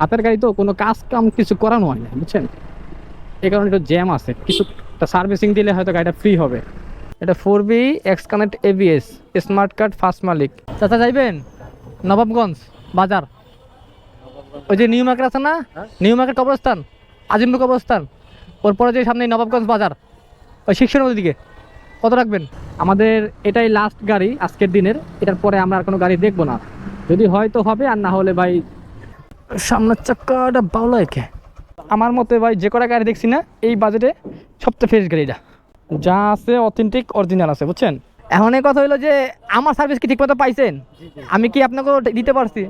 হাতের গাড়ি তো কোনো কাজ কাম কিছু করানো হয় না বুঝছেন? এই কারণে একটু জ্যাম আছে। কিছু সার্ভিসিং দিলে হয়তো গাড়িটা ফ্রি হবে। এটা four B X connect ABS smart card first মালিক। চাচা যাইবেন? নবাবগঞ্জ বাজার। ওই যে নিউ মার্কেট আছে না? নিউ মার্কেট কবরস্থান আজিমপুর কবরস্থান। ওর পরে যে সামনে নবাবগঞ্জ বাজার। ওই শিক্ষণের দিকে। কত রাখবেন? আমাদের এটাই লাস্ট গাড়ি আজকের দিনের। এটার পরে আমরা আর কোনো গাড়ি দেখব না। যদি হয় তো হবে আর না হলে ভাই সামনের চাক্কাটা ভালো একে আমার মতে ভাই যে কটা গাড়ি দেখছি না এই বাজেটে সবচেয়ে ফ্রেশ গাড়িটা যা আছে অথেন্টিক অরিজিনাল আছে বুঝছেন? এখন এই কথা হলো যে আমার সার্ভিস কি ঠিকমতো পাইছেন? আমি কি আপনাকে দিতে পারছি?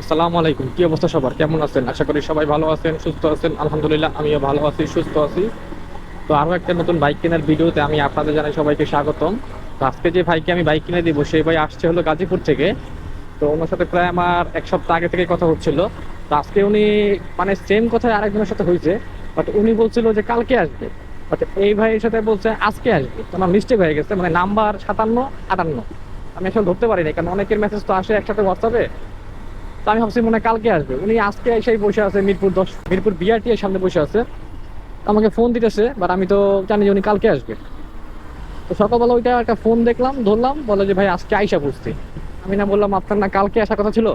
আসসালামু আলাইকুম কি অবস্থা সবার? কেমন আছেন? আশা করি সবাই ভালো আছেন সুস্থ আছেন। আলহামদুলিল্লাহ আমিও ভালো আছি সুস্থ আছি। তো আরও একটা নতুন বাইক কেনার ভিডিওতে আমি আপনাদের জানাই সবাইকে স্বাগতম। তো আজকে যে ভাইকে আমি বাইক কিনে দিব, সেই ভাই আসছে হলো গাজীপুর থেকে। তো ওনার সাথে প্রায় আমার এক সপ্তাহ আগে থেকে কথা হচ্ছিল। তো আজকে উনি মানে সেম কথাই আরেকজনের সাথে হয়েছে বাট উনি বলছিল যে কালকে আসবে। বাট এই ভাইয়ের সাথে বলছে আজকে আসবে। তো আমার মিস্টেক হয়ে গেছে মানে নাম্বার সাতান্ন, আটান্ন। আমি আসলে ধরতে পারিনি কারণ অনেকের মেসেজ তো আসে একসাথে হোয়াটসঅ্যাপে তো আমি ভাবছি মনে কালকে আসবে। উনি আজকে এসেই বসে আছে মিরপুর দশ, মিরপুর বিআরটি এর সামনে বসে আছে। আমাকে ফোন দিতেছে বাট আমি তো জানি যে উনি কালকে আসবে। তো সকালবেলা ওইটা একটা ফোন দেখলাম ধরলাম বলে যে ভাই আজকে আইসা বুঝতে। আমি না বললাম আপনার না কালকে আসার কথা ছিল?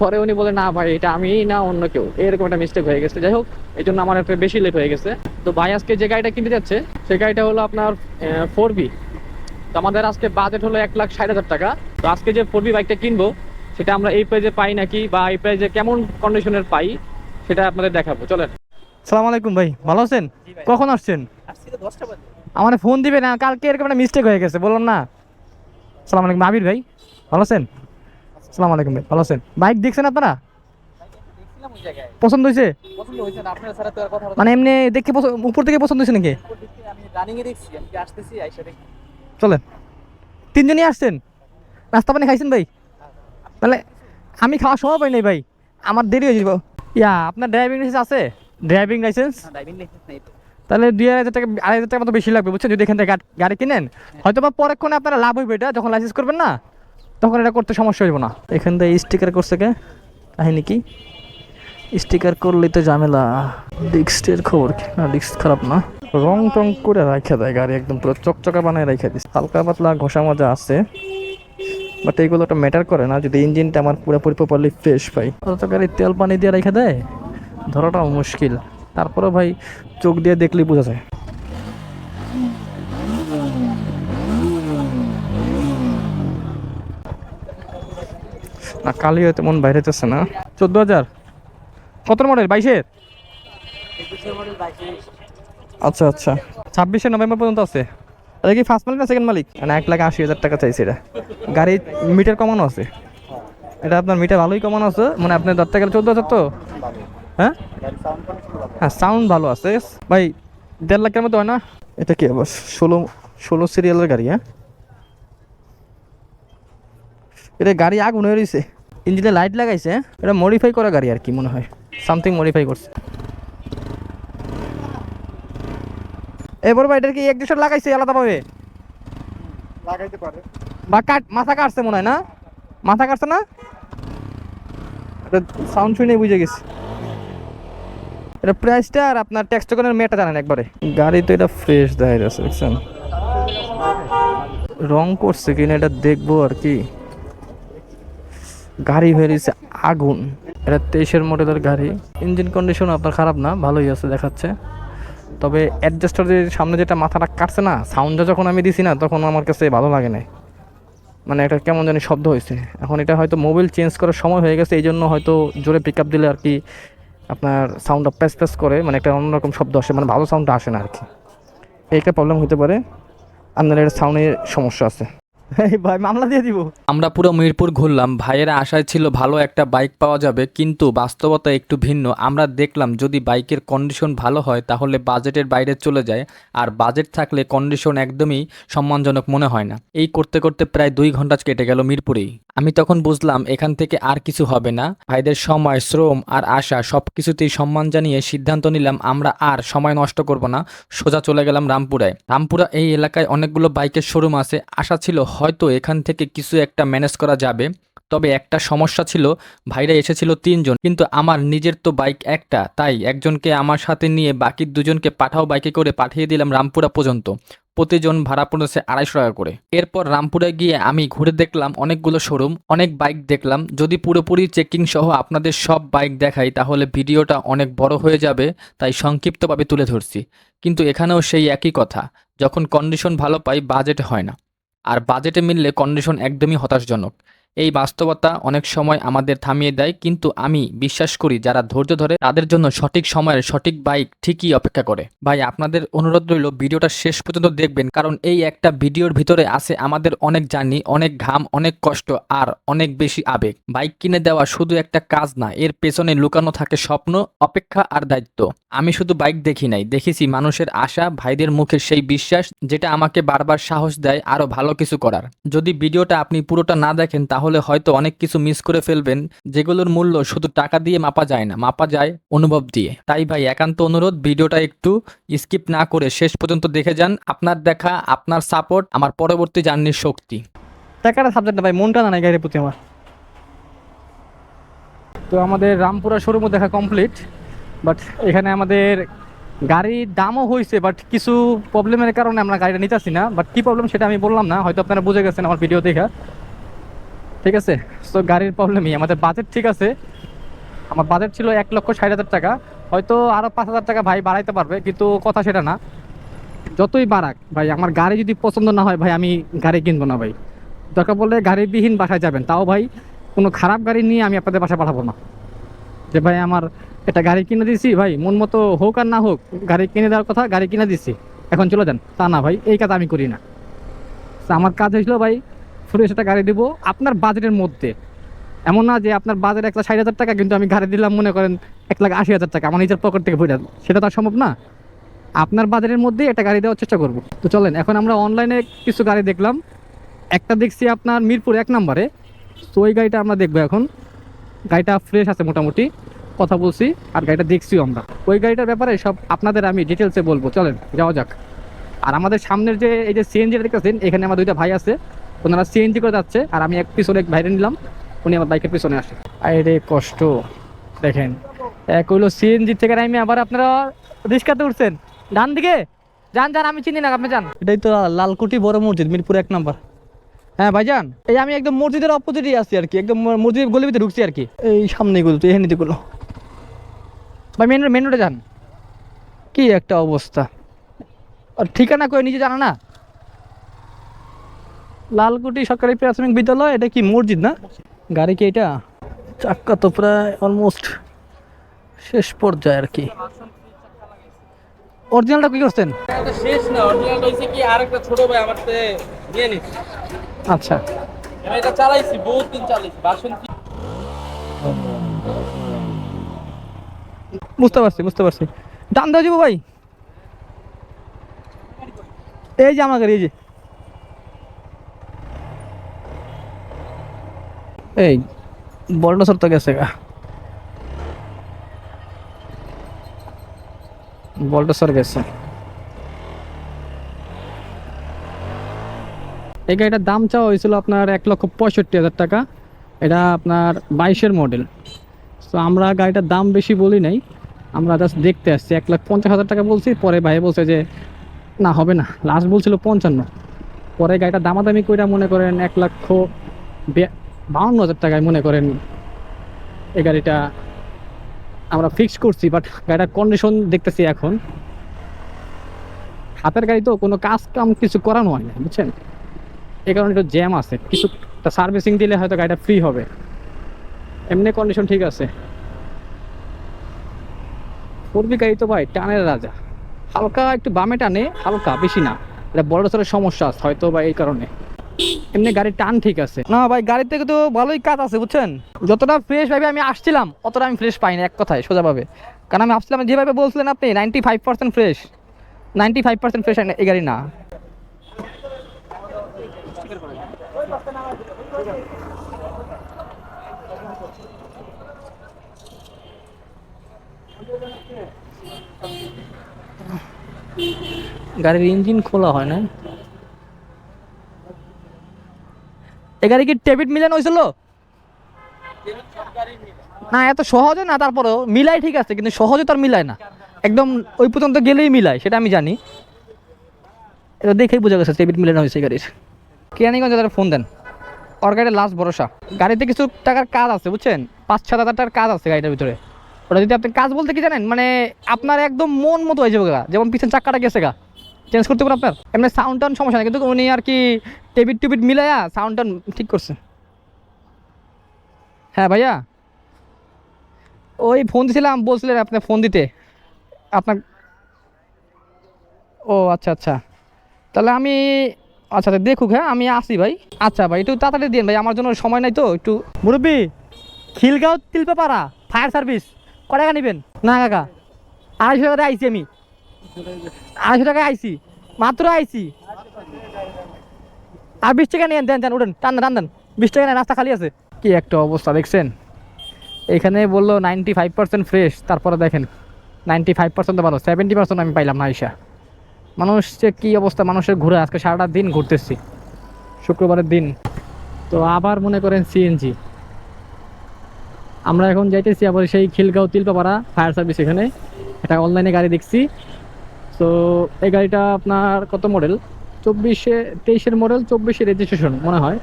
পরে উনি বলে না ভাই এটা আমি না অন্য কেউ। এরকম একটা মিস্টেক হয়ে গেছে। যাই হোক এই জন্য আমার একটু বেশি লেট হয়ে গেছে। তো ভাই আজকে যে গাড়িটা কিনতে যাচ্ছে সেই গাড়িটা হলো আপনার ফোর বি তো আমাদের আজকে বাজেট হলো এক লাখ ষাট হাজার টাকা। তো আজকে যে ফোর বি বাইকটা কিনবো সেটা আমরা এই প্রাইজে পাই নাকি বা এই প্রাইজে কেমন কন্ডিশনের পাই সেটা আপনাদের দেখাবো। চলেন। সালাম আলাইকুম ভাই ভালো আছেন? কখন আসছেন? আমার ফোন দিবে না কালকে এরকম একটা মিস্টেক হয়ে গেছে বললাম না। সালাম আলাইকুম আবির ভাই ভালো আছেন? সালাম আলাইকুম ভাই ভালো আছেন? বাইক দেখছেন আপনারা? পছন্দ হয়েছে? মানে এমনি দেখে উপর থেকে পছন্দ হয়েছে নাকি? চলেন। তিনজনই আসছেন? নাস্তা পানি খাইছেন ভাই? তাহলে আমি খাওয়া সময় পাই নাই ভাই আমার দেরি হয়ে যাব। ইয়া আপনার ড্রাইভিং লাইসেন্স আছে? ড্রাইভিং লাইসেন্স ড্রাইভিং লাইসেন্স নেই তাহলে দুই হাজার টাকা, আড়াই হাজার টাকা মতো বেশি লাগবে, বুঝছেন? যদি এখান থেকে গাড়ি কিনেন হয়তো বা পরেক্ষণে আপনারা লাভ হইবে, এটা যখন লাইসেন্স করবেন না, তখন এটা করতে সমস্যা হইব না। এখান থেকে স্টিকার করছে কে? কাহিনী কি? স্টিকার করলেই তো ঝামেলা। ডিস্কের খবর কি? না ডিস্ক খারাপ না। রং টং করে রাখা দেয় গাড়ি একদম পুরো চকচকা বানায় রাখা দিস হালকা পাতলা ঘষা মজা আছে বাট এইগুলো একটা ম্যাটার করে না। যদি ইঞ্জিনটা আমার পুরোপুরি প্রপারলি ফ্রেশ পাই অত গাড়ি তেল পানি দিয়ে রেখে দেয়। ধরাটাও মুশকিল। তারপরে ভাই চোখ দিয়ে দেখলেই বোঝা যায়। না কালিও মন বাইরে যাচ্ছে না। চোদ্দ হাজার? কত মডেল বাইশের? আচ্ছা আচ্ছা। ছাব্বিশে নভেম্বর পর্যন্ত আছে। এটা কি ফার্স্ট মালিক না সেকেন্ড মালিক মানে এক লাখ আশি হাজার টাকা চাইছে এটা। গাড়ির মিটার কমানো আছে। এটা আপনার মিটার ভালোই কমানো আছে। মানে আপনি ধরতে গেলে চোদ্দ হাজার তো? হ্যাঁ? হ্যাঁ সাউন্ড ভালো আছে। ভাই দেড় লাখের মতো হয় না? এটা কি আবার ষোলো ষোলো সিরিয়ালের গাড়ি হ্যাঁ? এটা গাড়ি আগুন হয়ে রয়েছে ইঞ্জিনে লাইট লাগাইছে? এটা মডিফাই করা গাড়ি আর কি মনে হয়। সামথিং মডিফাই করছে। এবার ভাই এটার কি এক দুশো লাগাইছে আলাদাভাবে? লাগাইতে পারে। বা কাট মাথা কাটছে মনে হয় না? মাথা কাটছে না? এটা সাউন্ড শুনে বুঝে গেছি। এটা প্রাইসটা আর আপনার ট্যাক্স টোকনের মেয়েটা জানেন একবারে। গাড়ি তো এটা ফ্রেশ দেখা যাচ্ছে দেখছেন? রং করছে কিনা এটা দেখব আর কি। গাড়ি হয়ে রয়েছে আগুন। এটা তেইশের মডেলের গাড়ি। ইঞ্জিন কন্ডিশন আপনার খারাপ না, ভালোই আছে দেখাচ্ছে। তবে অ্যাডজাস্টার যে সামনে যেটা মাথাটা কাটছে না সাউন্ডটা যখন আমি দিছি না, তখন আমার কাছে ভালো লাগে না মানে একটা কেমন জানি শব্দ হয়েছে। এখন এটা হয়তো মোবাইল চেঞ্জ করার সময় হয়ে গেছে এই জন্য হয়তো জোরে পিক আপ দিলে আর কি আপনার সাউন্ডটা প্যাস প্যাস করে মানে একটা অন্যরকম শব্দ আসে মানে ভালো সাউন্ডটা আসে না আর কি। এই একটা প্রবলেম হতে পারে আপনার এটা সাউন্ডের সমস্যা আছে। এই ভাই মামলা দিয়ে দিব। আমরা পুরো মিরপুর ঘুরলাম ভাইয়েরা আশায় ছিল ভালো একটা বাইক পাওয়া যাবে কিন্তু বাস্তবতা একটু ভিন্ন। আমরা দেখলাম যদি বাইকের কন্ডিশন ভালো হয় তাহলে বাজেটের বাইরে চলে যায় আর বাজেট থাকলে কন্ডিশন একদমই সম্মানজনক মনে হয় না। এই করতে করতে প্রায় দুই ঘণ্টা কেটে গেল মিরপুরেই। আমি তখন বুঝলাম এখান থেকে আর কিছু হবে না। ভাইদের সময়, শ্রম আর আশা সব কিছুতেই সম্মান জানিয়ে সিদ্ধান্ত নিলাম আমরা আর সময় নষ্ট করব না। সোজা চলে গেলাম রামপুরায়। রামপুরা এই এলাকায় অনেকগুলো বাইকের শোরুম আছে। আশা ছিল হয়তো এখান থেকে কিছু একটা ম্যানেজ করা যাবে। তবে একটা সমস্যা ছিল, ভাইরা এসেছিল তিনজন। কিন্তু আমার নিজের তো বাইক একটা, তাই একজনকে আমার সাথে নিয়ে বাকি দুজনকে পাঠাও বাইকে করে পাঠিয়ে দিলাম রামপুরা পর্যন্ত। প্রতিজন ভাড়া পড়েছে আড়াইশো টাকা করে। এরপর রামপুরে গিয়ে আমি ঘুরে দেখলাম অনেকগুলো শোরুম অনেক বাইক দেখলাম। যদি পুরোপুরি চেকিং সহ আপনাদের সব বাইক দেখাই, তাহলে ভিডিওটা অনেক বড় হয়ে যাবে, তাই সংক্ষিপ্তভাবে তুলে ধরছি। কিন্তু এখানেও সেই একই কথা, যখন কন্ডিশন ভালো পাই বাজেট হয় না। আর বাজেটে মিললে কন্ডিশন একদমই হতাশজনক। এই বাস্তবতা অনেক সময় আমাদের থামিয়ে দেয়, কিন্তু আমি বিশ্বাস করি যারা ধৈর্য ধরে তাদের জন্য সঠিক সময়ের সঠিক বাইক ঠিকই অপেক্ষা করে। ভাই, আপনাদের অনুরোধ রইল ভিডিওটা শেষ পর্যন্ত দেখবেন, কারণ এই একটা ভিডিওর ভিতরে আছে আমাদের অনেক জার্নি, অনেক ঘাম, অনেক কষ্ট আর অনেক বেশি আবেগ। বাইক কিনে দেওয়া শুধু একটা কাজ না, এর পেছনে লুকানো থাকে স্বপ্ন, অপেক্ষা আর দায়িত্ব। আমি শুধু বাইক দেখি নাই, দেখেছি মানুষের আশা, ভাইদের মুখে সেই বিশ্বাস, যেটা আমাকে বারবার সাহস দেয় আরও ভালো কিছু করার। যদি ভিডিওটা আপনি পুরোটা না দেখেন, তাহলে হয়তো অনেক কিছু মিস করে ফেলবেন, যেগুলোর মূল্য শুধু টাকা দিয়ে মাপা যায় না, মাপা যায় অনুভব দিয়ে। তাই ভাই, একান্ত অনুরোধ, ভিডিওটা একটু স্কিপ না করে শেষ পর্যন্ত দেখে যান। আপনার দেখা, আপনার সাপোর্ট আমার পরবর্তী জার্নির শক্তি। টাকাটা সাবজেক্ট না ভাই? মনটা না গাড়ির প্রতি আমার। তো আমাদের রামপুরা শোরুমও দেখা কমপ্লিট বাট এখানে আমাদের গাড়ির দামও হয়েছে বাট কিছু প্রবলেমের কারণে আমরা গাড়িটা নিতেছি না। বাট কী প্রবলেম সেটা আমি বললাম না, হয়তো আপনারা বুঝে গেছেন আমার ভিডিও দেখা। ঠিক আছে? তো গাড়ির প্রবলেমই আমাদের বাজেট ঠিক আছে। আমার বাজেট ছিল এক লক্ষ ষাট হাজার টাকা। হয়তো আরও পাঁচ হাজার টাকা ভাই বাড়াইতে পারবে, কিন্তু কথা সেটা না। যতই বাড়াক, ভাই, আমার গাড়ি যদি পছন্দ না হয়, ভাই, আমি গাড়ি কিনবো না, ভাই। দরকার পড়লে গাড়িবিহীন বাসায় যাবেন। তাও, ভাই, কোনো খারাপ গাড়ি নিয়ে আমি আপনাদের বাসায় পাঠাবো না। যে, ভাই, আমার একটা গাড়ি কিনে দিছি ভাই, মন মতো হোক আর না হোক, গাড়ি কিনে দেওয়ার কথা গাড়ি কিনে দিছি এখন চলে যান। তা না, ভাই, এই কাজ আমি করি না। আমার কাজ হয়েছিল, ভাই ফ্রেশ একটা গাড়ি দেবো আপনার বাজেটের মধ্যে। এমন না যে আপনার বাজেট এক লাখ ষাট হাজার টাকা, কিন্তু আমি গাড়ি দিলাম, মনে করেন এক লাখ আশি হাজার টাকা, আমার নিজের পকেট থেকে ভরে সেটা তো সম্ভব না। আপনার বাজারের মধ্যে একটা গাড়ি দেওয়ার চেষ্টা করব। তো চলেন, এখন আমরা অনলাইনে কিছু গাড়ি দেখলাম। একটা দেখছি আপনার মিরপুর এক নম্বরে। তো ওই গাড়িটা আমরা দেখব এখন। গাড়িটা ফ্রেশ আছে মোটামুটি, কথা বলছি, আর গাড়িটা দেখছিও আমরা। ওই গাড়িটার ব্যাপারে সব আপনাদের আমি ডিটেলসে বলব। চলেন, যাওয়া যাক। আর আমাদের সামনের যে, এই যে সিএনজিটা দেখতেছেন, এখানে আমার দুইটা ভাই আছে। ওনারা সিএনজি করে যাচ্ছে আর আমি এক পিছনে এক ভাইরে নিলাম উনি আমার বাইকের পিছনে আসে। আরে কষ্ট দেখেন এক হইল সিএনজি থেকে আমি আবার আপনারা রিক্সাতে উঠছেন। ডান দিকে? যান যান আমি চিনি না আপনি যান। এটাই তো লালকুটি বড় মসজিদ মিরপুর এক নাম্বার। হ্যাঁ ভাইজান। এই আমি একদম মসজিদের অপোজিটই আছি আর কি একদম মসজিদের গলির ভিতরে ঢুকছি আর কি। এই সামনে গুলো তো এখানে দিগুলো ভাই মেন মেন রোডে যান। কি একটা অবস্থা। আর ঠিকানা কই নিজে জানা না? লালকুটি সরকারি প্রাথমিক বিদ্যালয় এটা কি মসজিদ না? গাড়ি কি এটা? চাক্কা তো প্রায় অলমোস্ট শেষ পর্যায়ে আর কি। অরিজিনালটা কি করছেন? শেষ না অরিজিনাল হইছে কি আরেকটা ছোট ভাই আমার তে নিয়ে নিছি। আচ্ছা। আমি এটা চালাইছি বহুত দিন চালাইছি বাসন্তী বুঝতে পারছি বুঝতে পারছি। ডান যাব ভাই। এই যে আমার গাড়ি এই যে। এই সর তো গেছে গা। বলটা গেছে। এই গাড়িটার দাম চাওয়া হয়েছিল আপনার এক লক্ষ পঁয়ষট্টি হাজার টাকা। এটা আপনার বাইশের মডেল। তো আমরা গাড়িটার দাম বেশি বলি নাই। আমরা জাস্ট দেখতে আসছি। এক লাখ পঞ্চাশ হাজার টাকা বলছি, পরে ভাই বলছে যে, না, হবে না। লাস্ট বলছিল পঞ্চান্ন। পরে গাড়িটা দামাদামি কইরা মনে করেন এক লক্ষ বাউন্ন হাজার টাকায় মনে করেন এই গাড়িটা আমরা ফিক্স করছি বাট গাড়িটার কন্ডিশন দেখতেছি এখন। হাতের গাড়ি তো কোনো কাজ কাম কিছু করানো হয় না, বুঝছেন? এই কারণে একটু জ্যাম আছে। কিছু সার্ভিসিং দিলে হয়তো গাড়িটা ফ্রি হবে। এমনি কন্ডিশন ঠিক আছে। পূর্বী গাড়ি তো ভাই টানের রাজা। হালকা একটু বামে টানে, হালকা, বেশি না। এটা বড় সড়ো সমস্যা আছে হয়তো বা এই কারণে। এমনি গাড়ির টান ঠিক আছে। না ভাই, গাড়ির থেকে তো ভালোই কাজ আছে, বুঝছেন? যতটা ফ্রেশ ভাবে আমি আসছিলাম, অতটা আমি ফ্রেশ পাই না এক কথায়, সোজাভাবে। কারণ আমি আসছিলাম যেভাবে বলছিলেন আপনি ninety five percent fresh ninety five percent fresh এই গাড়ি না। গাড়ির ইঞ্জিন খোলা হয় না? এ গাড়ি কি টেবিট মিলানো হয়েছিল? না, এত সহজে না, তারপরেও মিলাই ঠিক আছে, কিন্তু সহজে তো আর মিলায় না। একদম ওই পর্যন্ত গেলেই মিলায়, সেটা আমি জানি। এটা দেখেই বোঝা গেছে টেবিট মিলানো হয়েছে গাড়ির। কেরানীগঞ্জ তারা ফোন দেন। ওর গাড়ির লাস্ট ভরসা। গাড়িতে কিছু টাকার কাজ আছে, বুঝছেন? পাঁচ, সাত হাজার টাকার কাজ আছে গাড়িটার ভিতরে। ওটা যদি আপনি কাজ বলতে কি জানেন? মানে আপনার একদম মন মতো হয়ে যাবে যেমন পিছন চাক্কাটা গেছে গা। চেঞ্জ করতে পারে আপনার? এমনি সাউন্ড টাউন সমস্যা নেই, কিন্তু উনি আর কি টেবিট টেবিট মিলাইয়া সাউন্ড টাউন ঠিক করছে। হ্যাঁ ভাইয়া? ওই ফোন দিছিলাম, বলছিলেন আপনি ফোন দিতে। আপনার ও আচ্ছা আচ্ছা। তাহলে আমি আচ্ছা আচ্ছা দেখুক হ্যাঁ আমি আসি ভাই। আচ্ছা ভাই, একটু তাড়াতাড়ি দিন ভাই, আমার জন্য সময় নাই তো, একটু মুরব্বী, খিলগাঁও তিলপাপাড়া ফায়ার সার্ভিস ক টাকা নেবেন? না কাকা আড়াইশো টাকা আইসি আমি। আড়াইশো টাকায় আইসি মাত্র আইসি আর বিশ টাকা নিয়ে দেন দেন, উঠেন, টান টান দেন বিশ টাকা নেন রাস্তা খালি আছে। কি একটা অবস্থা, দেখছেন? এখানে বলল নাইনটি ফাইভ পার্সেন্ট ফ্রেশ তারপরে দেখেন নাইনটি ফাইভ পার্সেন্ট তো ভালো সেভেন্টি পার্সেন্ট আমি পাইলাম না আইসা। মানুষ যে কী অবস্থা, মানুষের ঘুরে, আজকে সারাটা দিন ঘুরতেছি। শুক্রবারের দিন। তো আবার মনে করেন সিএনজি আমরা এখন যাইতেছি আবার সেই খিলগাঁও তিলপাপাড়া ফায়ার সার্ভিস এখানে। এটা অনলাইনে গাড়ি দেখছি। তো এই গাড়িটা আপনার কত মডেল চব্বিশে, তেইশের মডেল চব্বিশে রেজিস্ট্রেশন মনে হয়।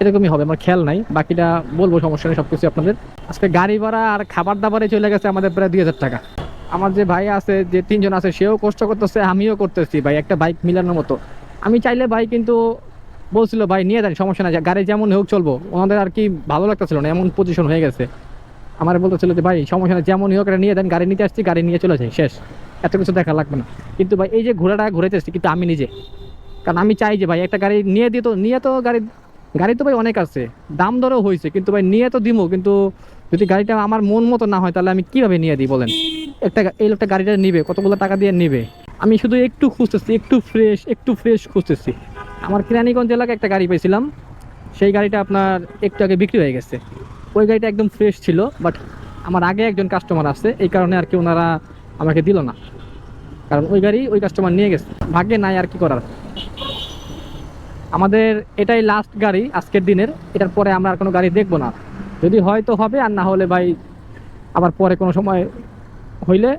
এরকমই হবে, আমার খেয়াল নাই। বাকিটা বলব, সমস্যা নেই সব কিছু আপনাদের। আজকে গাড়ি ভাড়া আর খাবার দাবারে চলে গেছে আমাদের প্রায় দুই হাজার টাকা। আমার যে ভাই আছে, যে তিনজন আছে, সেও কষ্ট করতেছে, আমিও করতেছি ভাই, একটা বাইক মিলানোর মতো। আমি চাইলে ভাই কিন্তু বলছিল, ভাই, নিয়ে যান, সমস্যা নাই, গাড়ি যেমন হোক চলবো। ওনাদের আর কি ভালো লাগতেছিল না, এমন পজিশন হয়ে গেছে। আমার বলতেছিল যে, ভাই, সমস্যা নাই, যেমনই হোক নিয়ে দেন, গাড়ি নিতে আসছি, গাড়ি নিয়ে চলে যাই, শেষ। এত কিছু দেখা লাগবে না। কিন্তু ভাই, এই যে ঘোরাটা ঘোড়াটা আসছি কিন্তু আমি নিজে। কারণ আমি চাই যে, ভাই, একটা গাড়ি নিয়ে দিত নিয়ে তো গাড়ি গাড়ি তো ভাই অনেক আছে, দাম দরও হয়েছে, কিন্তু ভাই, নিয়ে তো দিমো, কিন্তু যদি গাড়িটা আমার মন মতো না হয়, তাহলে আমি কীভাবে নিয়ে দিই বলেন? একটা এই লোকটা গাড়িটা নিবে, কতগুলো টাকা দিয়ে নিবে? আমি শুধু একটু খুঁজতেছি, একটু ফ্রেশ একটু ফ্রেশ খুঁজতেছি। আমার কিরানীগঞ্জ এলাকায় একটা গাড়ি পেয়েছিলাম, সেই গাড়িটা আপনার একটু আগে বিক্রি হয়ে গেছে। ওই গাড়িটা একদম ফ্রেশ ছিল বাট আমার আগে একজন কাস্টমার আসছে এই কারণে আর কি ওনারা আমাকে দিল না। কারণ ওই গাড়ি ওই কাস্টমার নিয়ে গেছে। ভাগ্যে নাই আর কি করার। আমাদের এটাই লাস্ট গাড়ি আজকের দিনের, এটার পরে আমরা আর কোনো গাড়ি দেখব না। যদি হয় তো হবে, আর না হলে ভাই আবার পরে কোনো সময় হইলে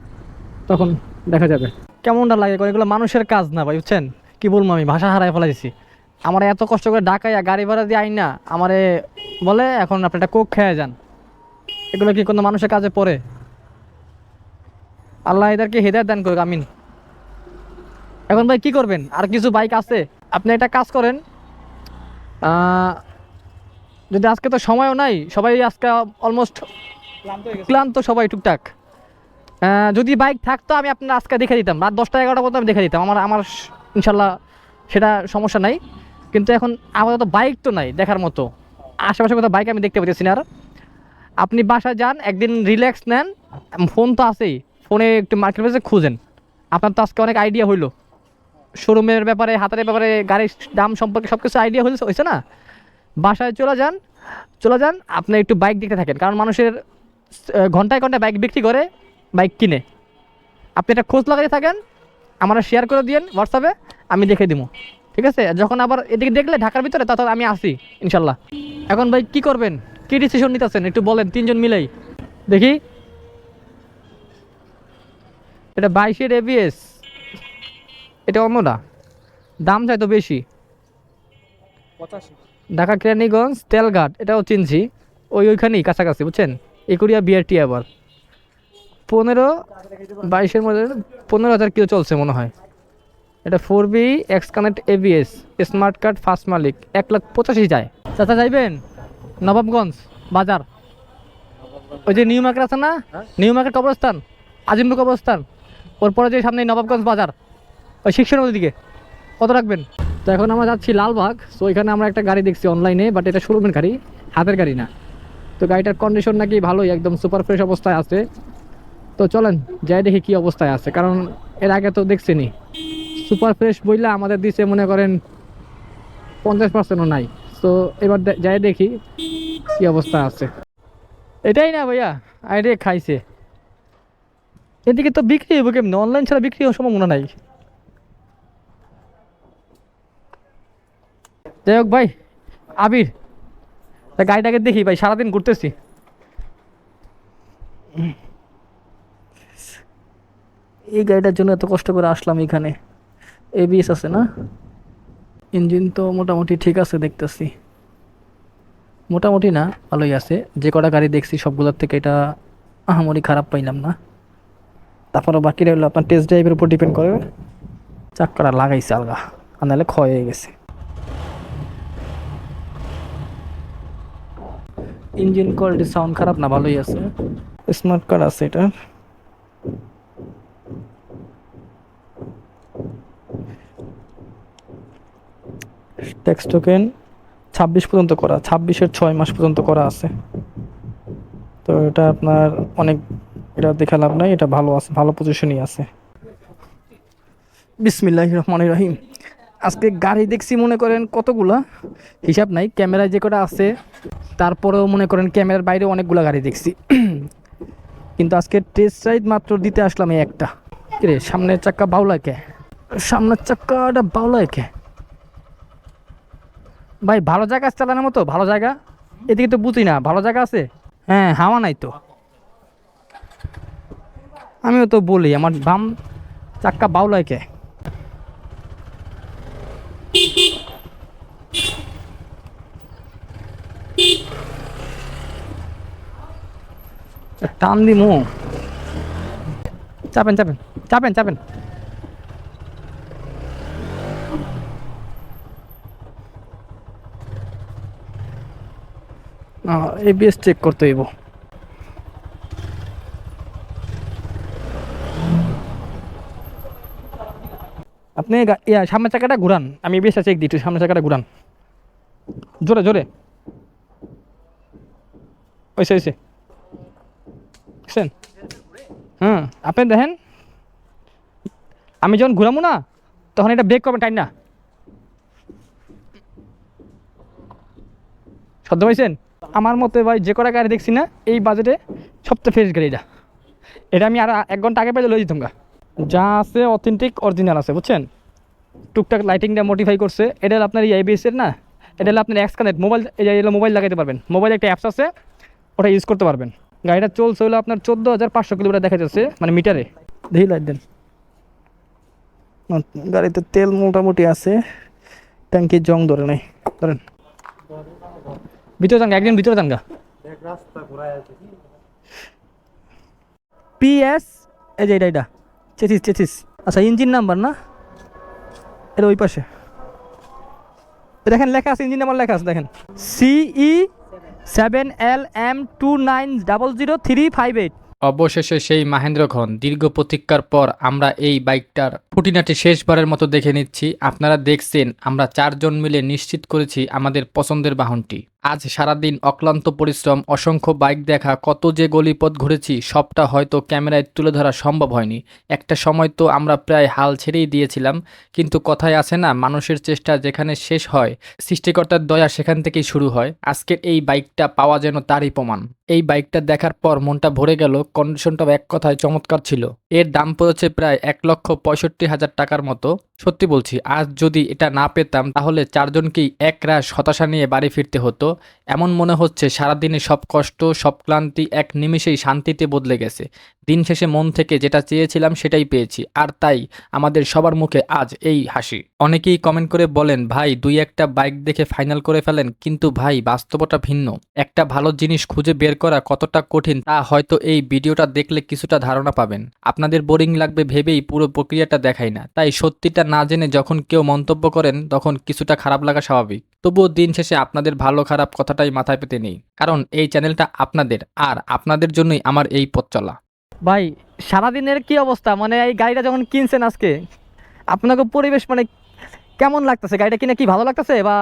তখন দেখা যাবে। কেমনটা লাগে? এগুলো মানুষের কাজ না ভাই, বুঝছেন? কি বলব আমি? ভাষা হারাই ফেলাইছি। আমার এত কষ্ট করে ঢাকাইয়া গাড়ি ভাড়া দিয়ে আইন না আমারে বলে এখন আপনি একটা কোক খেয়ে যান। এগুলো কি কোনো মানুষের কাজে পড়ে? আল্লাহ এদেরকে হেদায়ত দান করুক আমিন। এখন ভাই কি করবেন? আর কিছু বাইক আছে? আপনি একটা কাজ করেন। আহ, যদি আজকে তো সময়ও নাই সবাই আজকে অলমোস্ট ক্লান্ত সবাই টুকটাক। যদি বাইক থাকতো আমি আপনার আজকে দেখে দিতাম। রাত দশটা এগারোটা পর্যন্ত আমি দেখে দিতাম। আমার আমার ইনশাল্লাহ সেটা সমস্যা নাই। কিন্তু এখন আপাতত বাইক তো নাই দেখার মতো। আশেপাশে কোথাও বাইক আমি দেখতে পাচ্ছি না আপনি বাসায় যান, একদিন রিল্যাক্স নেন। ফোন তো আছেই। ফোনে একটু মার্কেট প্লেসে খুঁজেন। আপনার তো আজকে অনেক আইডিয়া হইল। শোরুমের ব্যাপারে, হাতের ব্যাপারে, গাড়ির দাম সম্পর্কে সব কিছু আইডিয়া হয়েছে হয়েছে না? বাসায় চলে যান চলে যান। আপনি একটু বাইক দেখতে থাকেন। কারণ মানুষের ঘন্টায় ঘন্টায় বাইক বিক্রি করে বাইক কিনে। আপনি একটা খোঁজ লাগাই থাকেন আমার শেয়ার করে দিয়েন হোয়াটসঅ্যাপে আমি দেখে দিব ঠিক আছে? যখন আবার এদিকে দেখলে ঢাকার ভিতরে তখন আমি আসি ইনশাল্লাহ। এখন ভাই কি করবেন? কি ডিসিশন নিতেছেন? একটু বলেন তিনজন মিলেই। দেখি। এটা বাইশের এবিএস এটা অন্যটা দাম চাই তো বেশি। ঢাকা কেরানীগঞ্জ তেলঘাট এটাও চিনছি। ওই ওইখানেই কাছাকাছি বুঝছেন? একুরিয়া বিআরটি আবার। পনেরো বাইশের মধ্যে পনেরো হাজার কিলো চলছে মনে হয়। এটা four B X connect ABS smart card first মালিক এক লাখ পঁচাশি যায়। চাচা যাইবেন? নবাবগঞ্জ বাজার। ওই যে নিউ মার্কেট আছে না? নিউ মার্কেট কবরস্থান আজিমপুর কবরস্থান। ওর পরে যে সামনে নবাবগঞ্জ বাজার। ওই শিক্ষণের দিকে। কত রাখবেন? তো এখন আমরা যাচ্ছি লালবাগ। সো এখানে আমরা একটা গাড়ি দেখছি অনলাইনে বাট এটা শোরুমের গাড়ি হাতের গাড়ি না। তো গাড়িটার কন্ডিশন নাকি ভালোই একদম সুপার ফ্রেশ অবস্থায় আছে। তো চলেন যাই দেখি কি অবস্থায় আছে কারণ এর আগে তো দেখছিনি সুপার ফ্রেশ বইলা আমাদের দিছে, মনে করেন, পঞ্চাশ পার্সেন্টও নাই। তো এবার যাই দেখি কি অবস্থা আছে। এটাই না ভাইয়া, আইডিয়া খাইছে। এদিকে তো বিক্রি হইব কেমনি? অনলাইন ছাড়া বিক্রি হওয়ার সম্ভাবনা নাই। যাই হোক ভাই, আবির গাড়িটাকে দেখি ভাই, সারাদিন ঘুরতেছি। এই গাড়িটার জন্য এত কষ্ট করে আসলাম এখানে। এবিএস আছে না? ইঞ্জিন তো মোটামুটি ঠিক আছে দেখতেছি। মোটামুটি না, ভালোই আছে। যে কটা গাড়ি দেখছি, সবগুলোর থেকে এটা আহামরি খারাপ পাইলাম না। তারপরে বাকি রইল আপনার টেস্ট ড্রাইভের উপর ডিপেন্ড করে। চাক্কাটা লাগাইছে আলগা, আর নাহলে ক্ষয় হয়ে গেছে। ইঞ্জিন কোয়ালিটি সাউন্ড খারাপ না, ভালোই আছে। স্মার্ট কার্ড আছে এটা। ট্যাক্স টোকেন ছাব্বিশ পর্যন্ত করা, ছাব্বিশের ছয় মাস পর্যন্ত করা আছে। তো এটা আপনার অনেক এটা দেখা লাভ নাই, এটা ভালো আছে, ভালো পজিশনই আছে। বিসমিল্লাহ রহমান রহিম। আজকে গাড়ি দেখছি, মনে করেন কতগুলা? হিসাব নাই, ক্যামেরায় যে কটা আছে, তারপরেও মনে করেন ক্যামেরার বাইরে অনেকগুলা গাড়ি দেখছি। কিন্তু আজকে টেস্ট রাইড মাত্র দিতে আসলাম এই একটা। রে সামনের চাক্কা বাউলায় কে? সামনের চাক্কাটা বাউলায় কে? ভাই, ভালো জায়গা আছে চালানোর মতো? ভালো জায়গা? এদিকে তো বুঝি না। ভালো জায়গা আছে? হ্যাঁ হাওয়া নাই তো। আমিও তো বলি, আমার বাম চাক্কা বাউলায় কে? টান দিমু। চাপেন চাপেন চাপেন চাপেন। এবিএস চেক করতে হইব। আপনি ইয়া, সামনের চাকাটা ঘুরান। আমি এবিএসটা চেক একটু সামনের চাকাটা ঘুরান। জোরে জোরে। ওইসে ওইসে হুম, আপনি দেখেন? আমি যখন ঘুরাবো না, তখন এটা ব্রেক করবেন টাইম না। সদ্য পাইছেন? আমার মতে ভাই, যে কটা গাড়ি দেখছি না, এই বাজেটে সবচেয়ে ফ্রেশ গাড়ি এটা এটা আমি আর এক ঘণ্টা আগে লই দিতাম গা। যা আছে অথেন্টিক অরিজিনাল আছে, বুঝছেন? টুকটাক লাইটিংটা মডিফাই করছে। এটা আপনার এই এর না? এটা আপনার এক্স কানেক্ট মোবাইল যে মোবাইল লাগাইতে পারবেন। মোবাইল একটা অ্যাপস আছে, ওটা ইউজ করতে পারবেন। গাড়িটা চলছে হলো আপনার চোদ্দ হাজার পাঁচশো কিলোমিটার দেখা যাচ্ছে মানে মিটারে। দেখি লাইট দেন। গাড়িতে তেল মোটামুটি আছে ট্যাঙ্কি জং ধরে নাই। ধরেন। ভিতরে যান গা, একদিন ভিতরে যান গা। পিএস এই যে এটা এটা। চেচিস চেচিস আচ্ছা ইঞ্জিন নাম্বার না? এটা ওই পাশে। দেখেন লেখা আছে ইঞ্জিন নাম্বার লেখা আছে দেখেন। CE seven L M two nine double zero three five eight অবশেষে সেই মাহেন্দ্র মাহেন্দ্রক্ষণ দীর্ঘ প্রতীক্ষার পর আমরা এই বাইকটার খুঁটিনাটি শেষবারের মতো দেখে নিচ্ছি। আপনারা দেখছেন আমরা চারজন মিলে নিশ্চিত করেছি আমাদের পছন্দের বাহনটি। আজ সারাদিন অক্লান্ত পরিশ্রম, অসংখ্য বাইক দেখা, কত যে গলিপথ ঘুরেছি, সবটা হয়তো ক্যামেরায় তুলে ধরা সম্ভব হয়নি। একটা সময় তো আমরা প্রায় হাল ছেড়েই দিয়েছিলাম, কিন্তু কথায় আছে না, মানুষের চেষ্টা যেখানে শেষ হয়, সৃষ্টিকর্তার দয়া সেখান থেকেই শুরু হয়। আজকের এই বাইকটা পাওয়া যেন তারই প্রমাণ। এই বাইকটা দেখার পর মনটা ভরে গেল কন্ডিশনটাও এক কথায় চমৎকার ছিল। এর দাম পড়েছে প্রায় এক লক্ষ পঁয়ষট্টি হাজার টাকার মতো। সত্যি বলছি, আজ যদি এটা না পেতাম, তাহলে চারজনকেই এক রাশ হতাশা নিয়ে বাড়ি ফিরতে হতো। এমন মনে হচ্ছে, সারাদিনে সব কষ্ট, সব ক্লান্তি, এক নিমিষেই শান্তিতে বদলে গেছে। দিন শেষে মন থেকে যেটা চেয়েছিলাম, সেটাই পেয়েছি। আর তাই আমাদের সবার মুখে আজ এই হাসি। অনেকেই কমেন্ট করে বলেন, ভাই, দুই একটা বাইক দেখে ফাইনাল করে ফেলেন। কিন্তু ভাই বাস্তবতা ভিন্ন। একটা ভালো জিনিস খুঁজে বের করা কতটা কঠিন, তা হয়তো এই ভিডিওটা দেখলে কিছুটা ধারণা পাবেন। আপনাদের বোরিং লাগবে ভেবেই পুরো প্রক্রিয়াটা দেখাই না। তাই সত্যিটা না জেনে যখন কেউ মন্তব্য করেন তখন কিছুটা খারাপ লাগা স্বাভাবিক। তবুও দিন শেষে আপনাদের ভালো খারাপ কথাটাই মাথায় পেতে নেই। কারণ এই চ্যানেলটা আপনাদের আর আপনাদের জন্যই আমার এই পথ চলা। ভাই সারাদিনের কি অবস্থা? মানে এই গাড়িটা যখন কিনছেন আজকে আপনাকে পরিবেশ মানে কেমন লাগতেছে? গাড়িটা কিনে কি ভালো লাগতেছে বা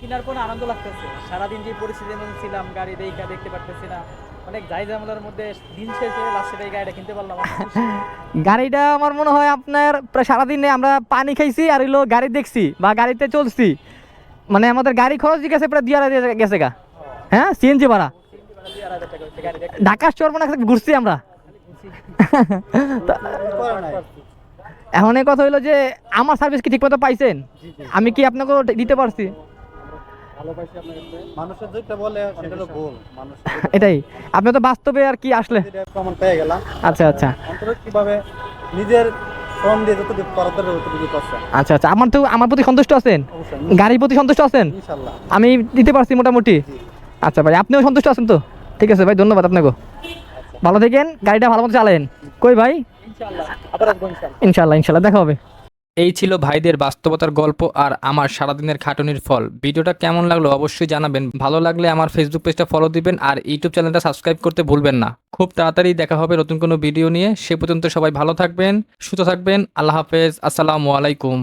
কেনার কোনো আনন্দ লাগতেছে। সারাদিন যে পরিস্থিতির মধ্যে ছিলাম গাড়ি দেখা দেখতে পারতেছি না। অনেক যাই ঝামেলার মধ্যে দিন শেষে লাস্টে এই গাড়িটা কিনতে পারলাম। গাড়িটা আমার মনে হয় আপনার প্রায় সারাদিনে আমরা পানি খাইছি আর হইল গাড়ি দেখছি বা গাড়িতে চলছি। মানে আমাদের গাড়ি খরচ গেছে প্রায় দুই আড়াই গেছে গা। হ্যাঁ সিএনজি ভাড়া দুই আড়াই হাজার টাকা হচ্ছে ঢাকা শহর মানে ঘুরছি আমরা। এখন কথা হইল যে আমার সার্ভিস কি ঠিকমতো পাইছেন? আমি কি আপনাকে দিতে পারছি? মানুষের যেটা বলে সেটা হলো ভুল মানুষ এটাই। আপনি তো বাস্তবে আর কি আসলে? প্রমাণ পেয়ে গেলাম। আচ্ছা আচ্ছা। কীভাবে নিজের শ্রম দিয়ে যতটুকু করার দরকার ততটুকু করছে। আচ্ছা আচ্ছা। আমার তো আমার প্রতি সন্তুষ্ট আছেন? গাড়ির প্রতি সন্তুষ্ট আছেন? আমি দিতে পারছি মোটামুটি। আচ্ছা ভাই আপনিও সন্তুষ্ট আছেন তো? ঠিক আছে ভাই ধন্যবাদ আপনাকে ভালো থাকেন গাড়িটা ভালো মতো চালায়েন। কই ভাই? ইনশাআল্লাহ আবার ইনশাআল্লাহ ইনশাল্লাহ ইনশাল্লাহ। দেখা হবে। এই ছিল ভাইদের বাস্তবতার গল্প আর আমার সারাদিনের খাটুনির ফল। ভিডিওটা কেমন লাগল অবশ্যই জানাবেন। ভালো লাগলে আমার ফেসবুক পেজটা ফলো দিবেন আর ইউটিউব চ্যানেলটা সাবস্ক্রাইব করতে ভুলবেন না। খুব তাড়াতাড়ি দেখা হবে নতুন কোনো ভিডিও নিয়ে। সে পর্যন্ত সবাই ভালো থাকবেন, সুস্থ থাকবেন। আল্লাহ হাফেজ। আসসালামু আলাইকুম।